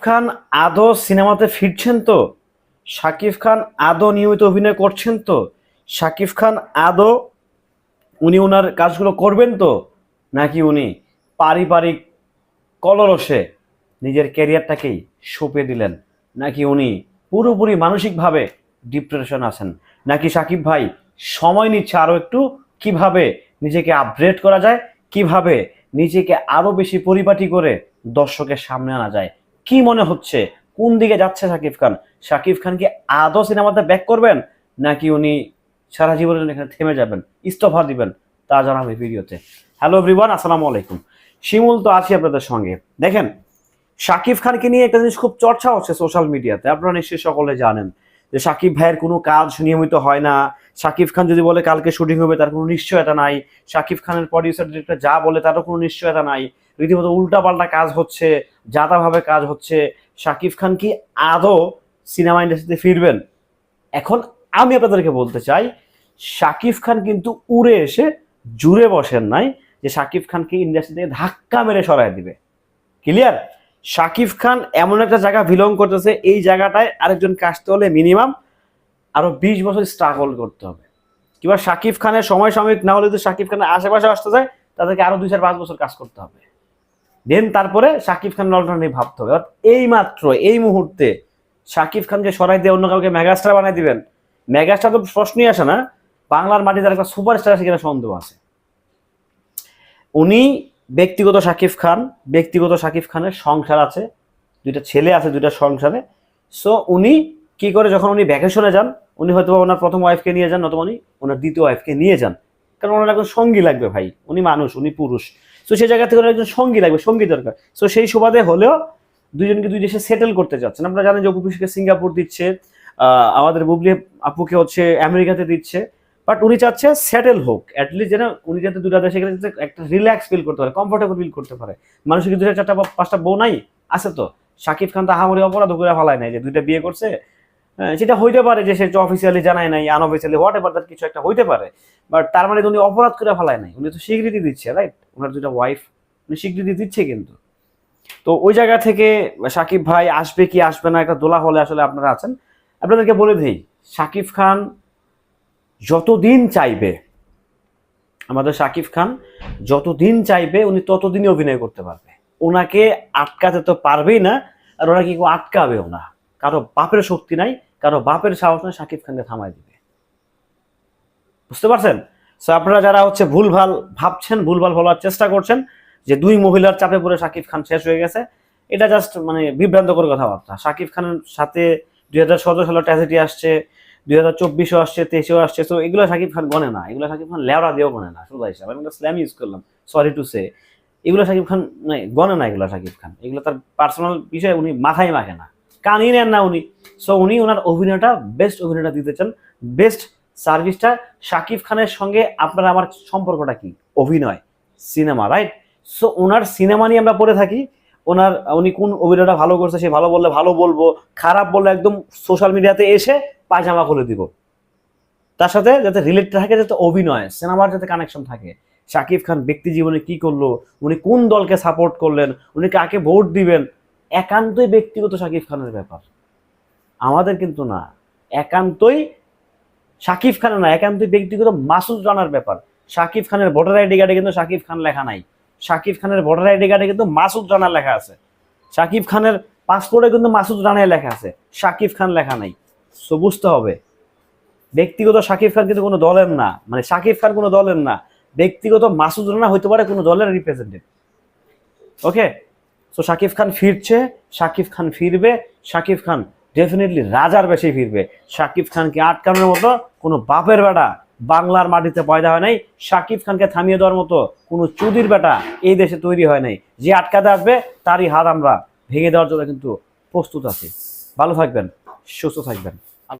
খান আদৌ সিনেমাতে ফিরছেন তো? শাকিব খান আদৌ নিয়মিত অভিনয় করছেন তো? শাকিব খান আদৌ উনি ওনার কাজগুলো করবেন তো? নাকি উনি পারিবারিক কলরসে নিজের ক্যারিয়ারটাকেই সঁপে দিলেন? নাকি উনি পুরোপুরি মানসিকভাবে ডিপ্রেশন আছেন? নাকি সাকিব ভাই সময় নিচ্ছে আরও একটু? কীভাবে নিজেকে আপগ্রেড করা যায়? কীভাবে নিজেকে আরও বেশি পরিপাটি করে দর্শকের সামনে আনা যায়? কি মনে হচ্ছে? কোন দিকে যাচ্ছে সাকিব খান? সাকিব খান কি আদৌ সিনেমাতে ব্যাক করবেন? নাকি উনি সারা জীবনের এখানে থেমে যাবেন, ইস্তফা দিবেন? তা জানাবে ভিডিওতে। হ্যালো এভরিওয়ান আসসালামু আলাইকুম। শিমুল তো আছি আপনাদের সঙ্গে। দেখেন শাকিব খানকে নিয়ে একটা জিনিস খুব চর্চা হচ্ছে সোশ্যাল মিডিয়াতে আপনারা নিশ্চয়ই সকলে জানেন যে শাকিব ভাইয়ের কোনো কাজ নিয়মিত হয় না। শাকিব খান যদি বলে কালকে শুটিং হবে, তার কোনো নিশ্চয়তা নাই। শাকিব খানের প্রডিউসার ডিরেক্টর যা বলে, তারও কোনো নিশ্চয়তা নাই। রীতিমতো উল্টাপাল্টা কাজ হচ্ছে, যাতাভাবে কাজ হচ্ছে। শাকিব খান কি আদৌ সিনেমা ইন্ডাস্ট্রিতে ফিরবেন? এখন আমি আপনাদেরকে বলতে চাই, শাকিব খান কিন্তু উড়ে এসে জুড়ে বসেন নাই যে শাকিব খানকে ইন্ডাস্ট্রি থেকে ধাক্কা মেরে সরাই দিবে। ক্লিয়ার শাকিব খান এমন একটা জায়গা বিলং করতেছে, এই জায়গাটায় আরেকজন কাজতে হলে মিনিমাম আরও বিশ বছর স্ট্রাগল করতে হবে। কিংবা শাকিব খানের সময় সাময়িক না হলে যদি শাকিব খানের আশেপাশে আসতে যায়, তাদেরকে আরও দুই চার পাঁচ বছর কাজ করতে হবে। দেন তারপরে শাকিব খান অল্টারনেটিভ ভাবতে হবে। এই মাত্র এই মুহূর্তে শাকিব খানকে সরাই দিয়ে অন্য কাউকে মেগাস্টার বানাই দিবেন, মেগাস্টার তো প্রশ্নই আসে না, বাংলার মাটিতে একটা সুপারস্টার আছে কিনা সন্দেহ আছে। উনি ব্যক্তিগত শাকিব খান, ব্যক্তিগত শাকিব খানের সংসার আছে, দুইটা ছেলে আছে, দুইটা সংসারে। সো উনি কি করে যখন উনি ভ্যাকেশনে যান, উনি হয়তো ওনার প্রথম ওয়াইফকে নিয়ে যান, নতুবা উনি ওনার দ্বিতীয় ওয়াইফকে নিয়ে যান। কারণ ওনার এখন সঙ্গী লাগবে ভাই, উনি মানুষ, উনি পুরুষ। তো সেই জায়গা থেকে একজন সঙ্গী লাগবে, সঙ্গী দরকার। সো সেই সুবাদে হলেও দুজনকে দুই দেশে সেটেল করতে যাচ্ছেন। আপনারা জানেন যে অপু পিসিকে সিঙ্গাপুর দিচ্ছে আমাদের বুবলি আপুকে হচ্ছে আমেরিকাতে দিচ্ছে। বাট উনি চাচ্ছে সেটেল হোক অ্যাটলিস্ট যেন উনি যাতে দুটা দেশে গেলে একটা রিল্যাক্স ফিল করতে পারে কমফোর্টেবল ফিল করতে পারে। মানুষের দুটা চারটা পাঁচটা বউ নাই, আছে তো। শাকিব খান তো আহামরি অপরাধ করে ফেলায় নাই যে দুইটা বিয়ে করছে সেটা হইতে পারে যে সে অফিসিয়ালি জানায় নাই আনঅফিসিয়ালি হোয়াট এভার তার কিছু একটা হইতে পারে। বাট তার মানে উনি অপরাধ করে ফেলায় নাই, উনি তো স্বীকৃতি দিচ্ছে রাইট ওনার দুটা ওয়াইফ উনি স্বীকৃতি দিচ্ছে কিন্তু। তো ওই জায়গা থেকে সাকিব ভাই আসবে কি আসবে না, একটা দোলা হলে আসলে আপনারা আছেন। আপনাদেরকে বলে দিই, সাকিব খান যতদিন চাইবে, আমাদের সাকিব খান যতদিন চাইবে, উনি ততদিনই অভিনয় করতে পারবে। ওনাকে আটকাতে তো পারবেই না, আর ওরা কি কেউ আটকাবেও না। কারও বাপের শক্তি নাই কারও বাপের সাহস নাই সাকিব খানকে থামাই দিবে। বুঝতে পারছেন? সো আপনারা যারা হচ্ছে ভুলভাল ভাবছেন, ভুলভাল বলার চেষ্টা করছেন যে দুই মহিলার চাপে পড়ে সাকিব খান শেষ হয়ে গেছে, এটা জাস্ট মানে বিভ্রান্তকর কথাবার্তা। সাকিব খানের সাথে দুই হাজার সতেরো সালে ট্র্যাজেডি আসছে, দুই হাজার চব্বিশও আসছে, তেইশেও আসছে তো এগুলো সাকিব খান গনে না। এগুলো সাকিব খান লেওড়া দিয়েও গনে না। শুধু হিসাবে আমি স্ল্যাম ইউজ করলাম সরি টু সে এগুলো সাকিব খান মানে গনে না এগুলো সাকিব খান। এগুলো তার পার্সোনাল বিষয়, উনি মাথায় মাখে না। কানই নেন না উনি। সো উনি ওনার অভিনয়টা বেস্ট অভিনয়টা দিতে চান। বেস্ট সার্ভিসটা শাকিব খানের সঙ্গে আপনার আমার সম্পর্কটা কি? অভিনয় সিনেমা রাইট সো ওনার সিনেমা নিয়ে আমরা পড়ে থাকি। ওনার, উনি কোন অভিনয়টা ভালো করছে, সে ভালো বললে ভালো বলব, খারাপ বললে একদম সোশ্যাল মিডিয়াতে এসে পায়জামা খুলে দিব। তার সাথে যাতে রিলেট থাকে, যাতে অভিনয় সিনেমার যাতে কানেকশন থাকে। শাকিব খান ব্যক্তি জীবনে কি করল? উনি কোন দলকে সাপোর্ট করলেন? উনি কাকে ভোট দিবেন? একান্তই ব্যক্তিগত শাকিব খানের ব্যাপার। আমাদের কিন্তু না, একান্তই শাকিব খানের না, একান্তই ব্যক্তিগত মাসুদ রানার ব্যাপার। শাকিব খানের ভোটার আইডি কার্ডে কিন্তু শাকিব খান লেখা নাই। শাকিব খানের ভোটার আইডি কার্ডে কিন্তু মাসুদ রানা লেখা আছে। শাকিব খানের পাসপোর্টে কিন্তু মাসুদ রানায় লেখা আছে। শাকিব খান লেখা নাই। সো বুঝতে হবে। ব্যক্তিগত শাকিব খান কিন্তু কোনো দলের না। মানে শাকিব খান কোনো দলের না। ব্যক্তিগত মাসুদ রানা হইতে পারে কোনো দলের representative okay so Shakib Khan ফিরছে শাকিব খান ফিরবে শাকিব খান ডেফিনেটলি রাজার বেশি ফিরবে। শাকিব খানকে আটকানোর মতো কোনো বাপের বেটা বাংলার মাটিতে পয়দা হয় নাই শাকিব খানকে থামিয়ে দেওয়ার মতো কোনো চুদির বেটা এই দেশে তৈরি হয় নাই। যে আটকাতে আসবে, তারই হাত আমরা ভেঙে দেওয়ার জন্য কিন্তু প্রস্তুত আছি। ভালো থাকবেন, সুস্থ থাকবেন।